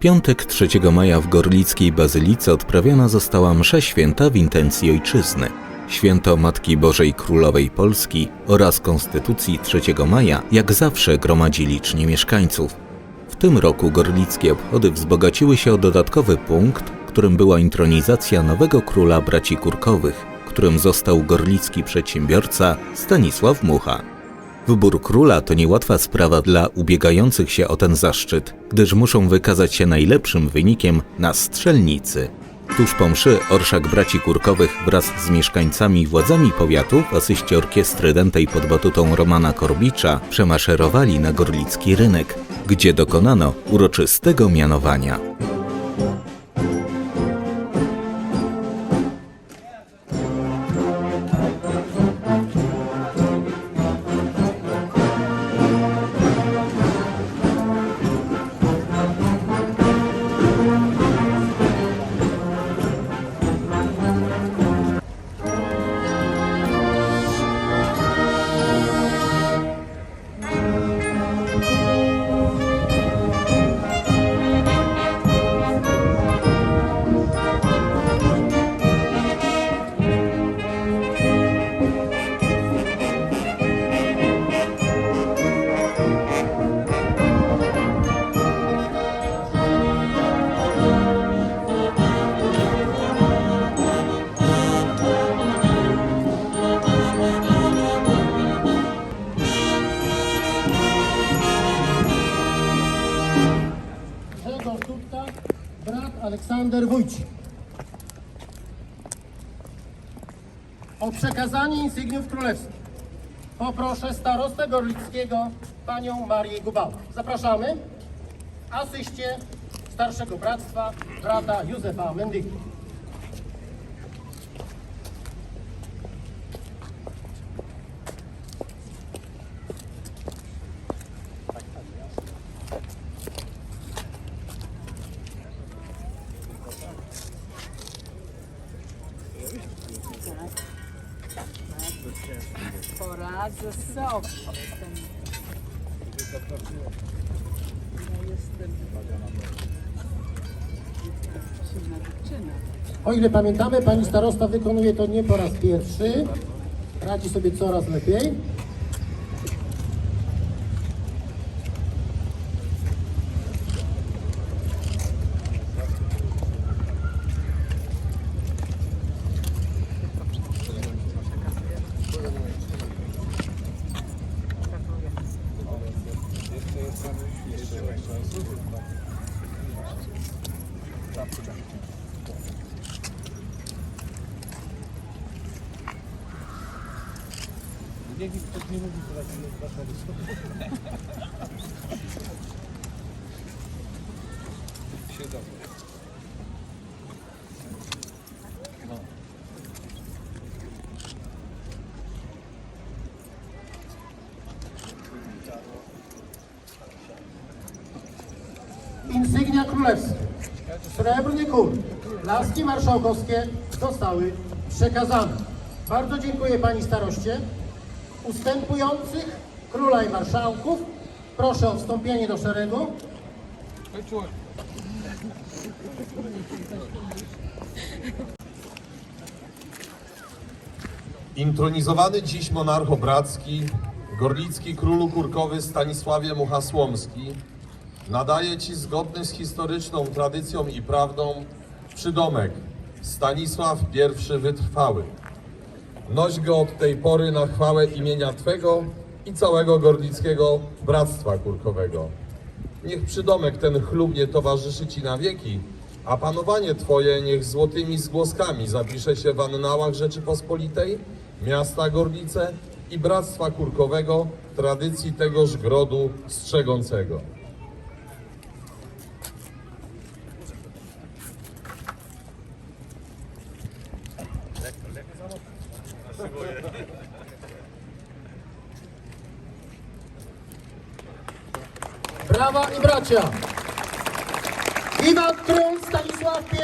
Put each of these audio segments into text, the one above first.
piątek 3 maja w Gorlickiej Bazylice odprawiona została msza święta w intencji ojczyzny. Święto Matki Bożej Królowej Polski oraz Konstytucji 3 maja jak zawsze gromadzi licznie mieszkańców. W tym roku gorlickie obchody wzbogaciły się o dodatkowy punkt, którym była intronizacja nowego króla braci Kurkowych, którym został gorlicki przedsiębiorca Stanisław Mucha. Wybór króla to niełatwa sprawa dla ubiegających się o ten zaszczyt, gdyż muszą wykazać się najlepszym wynikiem na strzelnicy. Tuż po mszy orszak braci Kurkowych wraz z mieszkańcami i władzami powiatu w asyście orkiestry dętej pod batutą Romana Korbicza przemaszerowali na gorlicki rynek, gdzie dokonano uroczystego mianowania. Aleksander Wójcik. O przekazanie insygniów królewskich poproszę starostę Gorlickiego, panią Marię Gubałę. Zapraszamy. Asyście starszego bractwa, brata Józefa Mendyki. Poradzę sobie. Ja jestem... Silna dziewczyna. O ile pamiętamy, pani starosta wykonuje to nie po raz pierwszy. Radzi sobie coraz lepiej. Niech ich pod nie mówi, teraz nie jest wasza wyspa. Królewska. Srebrny kul, laski marszałkowskie zostały przekazane. Bardzo dziękuję pani staroście. Ustępujących króla i marszałków proszę o wstąpienie do szeregu. Intronizowany dziś monarcho bracki, gorlicki królu kurkowy Stanisławie Muchasłomski, nadaje Ci zgodny z historyczną tradycją i prawdą przydomek Stanisław I Wytrwały. Noś go od tej pory na chwałę imienia Twego i całego gorlickiego bractwa kurkowego. Niech przydomek ten chlubnie towarzyszy Ci na wieki, a panowanie Twoje niech złotymi zgłoskami zapisze się w annałach Rzeczypospolitej, miasta Gorlice i Bractwa Kurkowego, tradycji tegoż grodu strzegącego. Brawa i bracia! Wiwat król Stanisław I!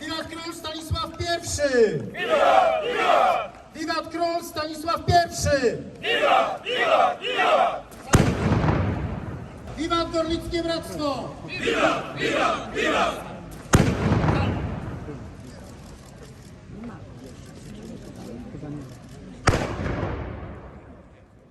Wiwat król Stanisław I! Wiwat król Stanisław I! Wiwat Gorlickie Bractwo! Wiwat, wiwat, wiwat!